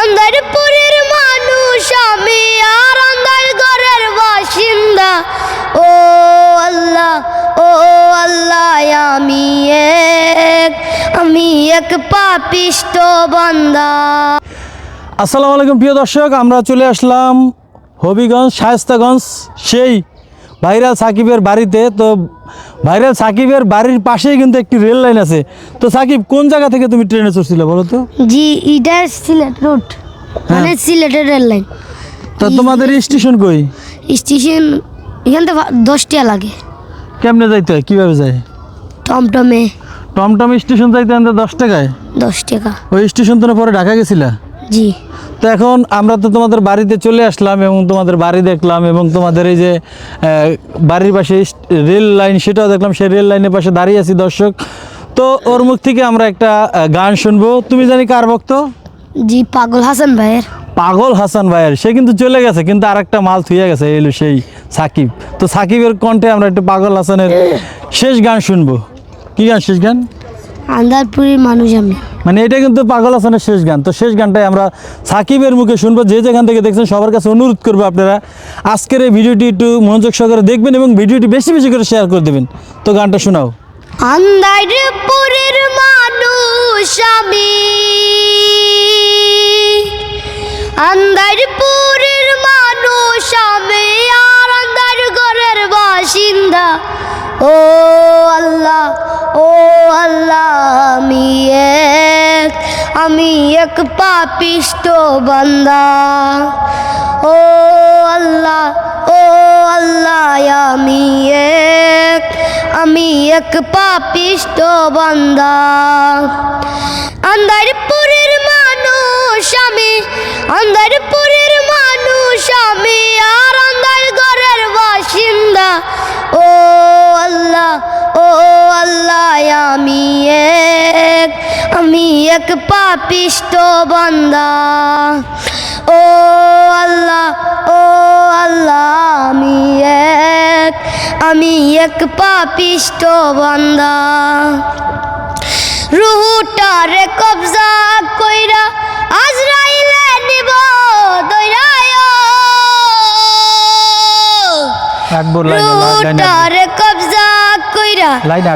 আন্দারপুরের মানুষ, আমি আর আন্দার ঘরের বাসিন্দা। ও আল্লাহ ও আল্লাহ, আমি এক আমি এক পাপিষ্ট বান্দা। আসসালামু আলাইকুম প্রিয় দর্শক, আমরা চলে আসলাম হবিগঞ্জ, শায়স্তাগঞ্জ, সেই ভাইরাল সাকিবের বাড়িতে তো ভাইরাল সাকিবের বাড়ির পাশেই কিন্তু একটি রেল লাইন আছে। তো সাকিব কোন জায়গা থেকে তুমি ট্রেনে চড়ছিলে বলো তো? জি এটা সিলেট রোড মানে সিলেটের রেল লাইন। তো তোমাদের স্টেশন কই? স্টেশন এখান থেকে দশটা লাগে। কেমনে যাইতে হয়? কীভাবে যায়? টমটমে। টমটম স্টেশন যাইতে আনতে দশ টাকায়? দশ টাকা। ওই স্টেশন তো পরে ঢাকা গেছিলা? জি। তো এখন আমরা তো তোমাদের বাড়িতে চলে আসলাম এবং তোমাদের বাড়ি দেখলাম এবং তোমাদের এই যে বাড়ির পাশে রেল লাইন সেটাও দেখলাম। সেই রেল লাইনের পাশে দাঁড়িয়ে আছি দর্শক। তো ওর মুখ থেকে আমরা একটা গান শুনব। তুমি জানি কার ভক্ত? জি পাগল হাসান ভাইয়ের। পাগল হাসান ভাইয়ের। সে কিন্তু চলে গেছে কিন্তু আরেকটা মাল থুয়ে গেছে এলো সেই সাকিব। তো সাকিবের কণ্ঠে আমরা একটু পাগল হাসানের শেষ গান শুনব। কি গান শেষ গান? আন্দারপুরের মানুষ আমি। মানে এটা কিন্তু পাগল হাসানের শেষ গান। তো শেষ গানটাই আমরা সাকিবের মুখে শুনব। যে যেখান থেকে দেখছেন সবার কাছে অনুরোধ করব আপনারা আজকের এই ভিডিওটি একটু মনোযোগ সহকারে দেখবেন এবং ভিডিওটি বেশি বেশি করে শেয়ার করে দেবেন। তো গানটা শোনাও। আন্দারপুরের মানুষ আমি। আন্দারপুরের মানুষ আমি। আর আন্দার ঘরের বাসিন্দা। ও আল্লাহ ও আল্লাহ। আমি এক পাপিষ্ট বান্দা। ও আল্লাহ ও আল্লাহ, আমি এক আমি এক পাপিষ্ট বান্দা। আন্দারপুরের মানুষ আমি, আন্দারপুরের মানুষ আমি, আর আন্দার ঘরের বাসিন্দা। ও আল্লাহ ও আল্লাহ, আমি এক। আমি এক পাপিষ্ট বান্দা। ও আল্লাহ ও আল্লাহ আমি এক আমি এক পাপিষ্ট বান্দা। রুহুটারে কবজা কইরা আজরাইলে নিব দইরায় লাইন কবজা কইরা লাইন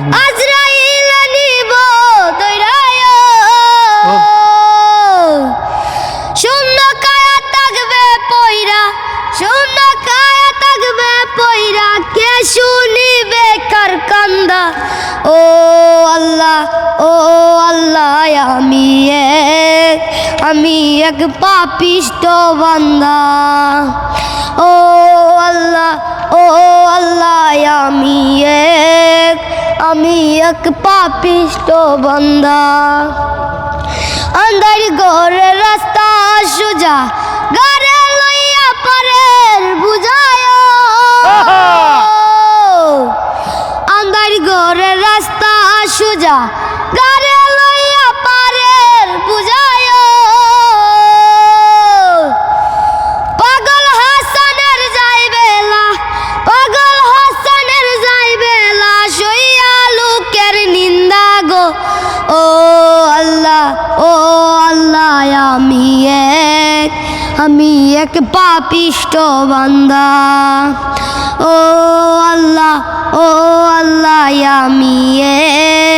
আমি এক আমি এক পাপিষ্ট বান্দা। ও আল্লাহ ও আল্লাহ আমি এক আমি এক পাপিষ্ট বান্দা। আন্দার ঘরে রাস্তা সোজা গারে লইয়া পারের বুঝায়। আন্দার ঘরে রাস্তা সোজা এক পাপিষ্ট বান্দা। ও আল্লাহ ও আল্লাহ, আমি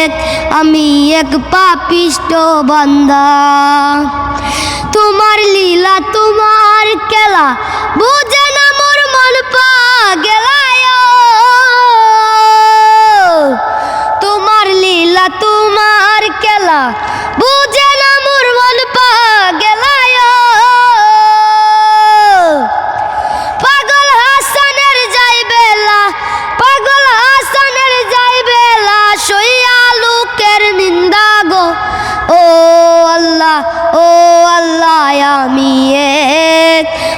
এক আমি এক পাপিষ্ট বান্দা। তোমার লীলা, তোমার খেলা, বুঝে না মোর মন পা গেলায় তোমার লীলা, তোমার খেলা, বুঝে